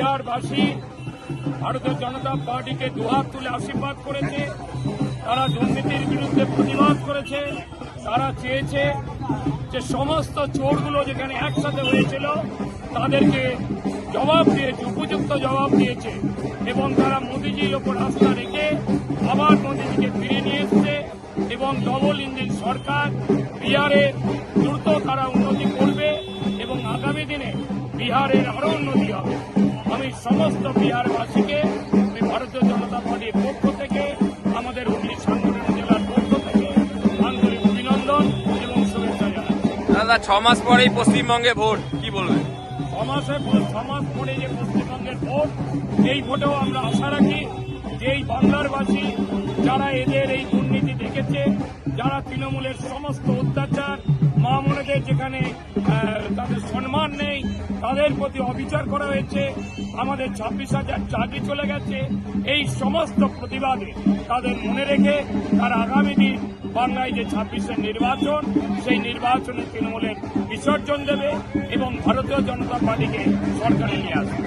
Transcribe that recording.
বাংলারবাসী ভারতীয় জনতা পার্টিকে দুহাত তুলে আশীর্বাদ করেছে, তারা দুর্নীতির বিরুদ্ধে প্রতিবাদ করেছে, তারা চেয়েছে যে সমস্ত চোরগুলো যেখানে একসাথে হয়েছিল, তাদেরকে জবাব দিয়েছে, উপযুক্ত জবাব দিয়েছে, এবং তারা মোদিজির ওপর আস্থা রেখে আবার মোদিজিকে ফিরিয়ে নিয়ে এসছে, এবং ডবল ইঞ্জিন সরকার বিহারে দ্রুত তারা উন্নতি করবে, এবং আগামী দিনে বিহারের আরও উন্নতি হবে। আমি সমস্ত বিহারবাসীকে আমি ভারতীয় জনতা পার্টির পক্ষ থেকে আমাদের হুগলি সাংগঠনিক জেলার পক্ষ থেকে আন্তরিক অভিনন্দন এবং শুভেচ্ছা জানাই দাদা ছ মাস পরেই পশ্চিমবঙ্গে ভোট কি বলবেন? সমাসে সমাজ পরে যে পশ্চিমবঙ্গের ভোট এই ভোটেও আমরা আশা রাখি যে এই বাংলারবাসী যারা এদের এই দুর্নীতি দেখেছে যারা তৃণমূলের সমস্ত অত্যাচার মা মনেদের যেখানে তাদের প্রতি অবিচার করা হয়েছে। আমাদের ছাব্বিশ হাজার চাকরি চলে গেছে। এই সমস্ত প্রতিবাদে তাদের মনে রেখে তারা আগামী দিন বাংলায় যে ছাব্বিশের নির্বাচন, সেই নির্বাচনে তৃণমূলের বিসর্জন দেবে এবং ভারতীয় জনতা পার্টিকে সরকারে নিয়ে আসবে।